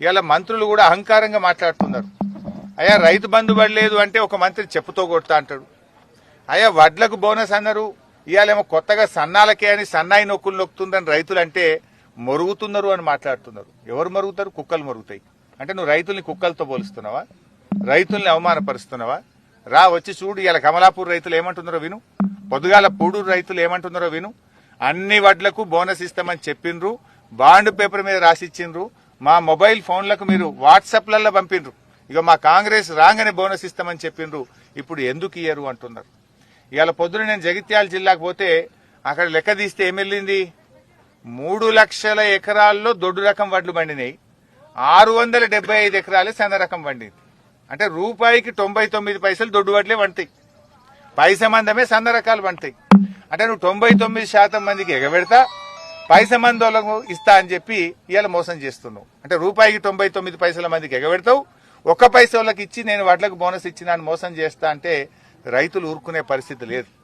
ఇవాళ మంత్రులు కూడా అహంకారంగా మాట్లాడుతున్నారు. అయ్యా రైతు బంధు పడలేదు అంటే ఒక మంత్రి చెప్పుతో కొడతా అంటాడు. అయ్యా వడ్లకు బోనస్ అన్నారు. ఇవాళేమో కొత్తగా సన్నాలకే అని సన్నాయి నొక్కులు నొక్కుతుందని రైతులు అంటే మరుగుతున్నారు అని మాట్లాడుతున్నారు. ఎవరు మరుగుతారు? కుక్కలు మరుగుతాయి. అంటే నువ్వు రైతుల్ని కుక్కలతో పోలుస్తున్నావా? రైతుల్ని అవమానపరుస్తున్నావా? రా వచ్చి చూడు ఇవాళ కమలాపూర్ రైతులు ఏమంటున్నారో విను. పొద్దుగాల పూడూరు రైతులు ఏమంటున్నారో విను. అన్ని వడ్లకు బోనస్ ఇస్తామని చెప్పిండ్రు బాండ్ పేపర్ మీద రాసిచ్చిండ్రు. మా మొబైల్ ఫోన్లకు మీరు వాట్సాప్లలో పంపిండ్రు ఇక మా కాంగ్రెస్ రాగానే బోనస్ ఇస్తామని చెప్పిండ్రు ఇప్పుడు ఎందుకు ఇయ్యరు అంటున్నారు. ఇవాళ పొద్దున నేను జగిత్యాల జిల్లాకు పోతే అక్కడ లెక్క తీస్తే ఏం వెళ్ళింది? మూడు లక్షల ఎకరాల్లో దొడ్డు రకం వడ్లు పండినాయి. ఆరు వందల డెబ్బై ఐదు ఎకరాలే సన్న రకం పండింది. అంటే రూపాయికి తొంభై తొమ్మిది పైసలు దొడ్డు వడ్లే వంటాయి పైస మందమే సన్న రకాలు వంటాయి అంటే నువ్వు తొంభై తొమ్మిది శాతం మందికి ఎగబెడతా పైస మందోళ్ళకు ఇస్తా అని చెప్పి ఇవాళ మోసం చేస్తున్నావు. అంటే రూపాయికి తొంభై తొమ్మిది పైసల మందికి ఎగబెడతావు. ఒక్క పైస వాళ్ళకి ఇచ్చి నేను వాటికి బోనస్ ఇచ్చినా అని మోసం చేస్తా అంటే రైతులు ఊరుకునే పరిస్థితి లేదు.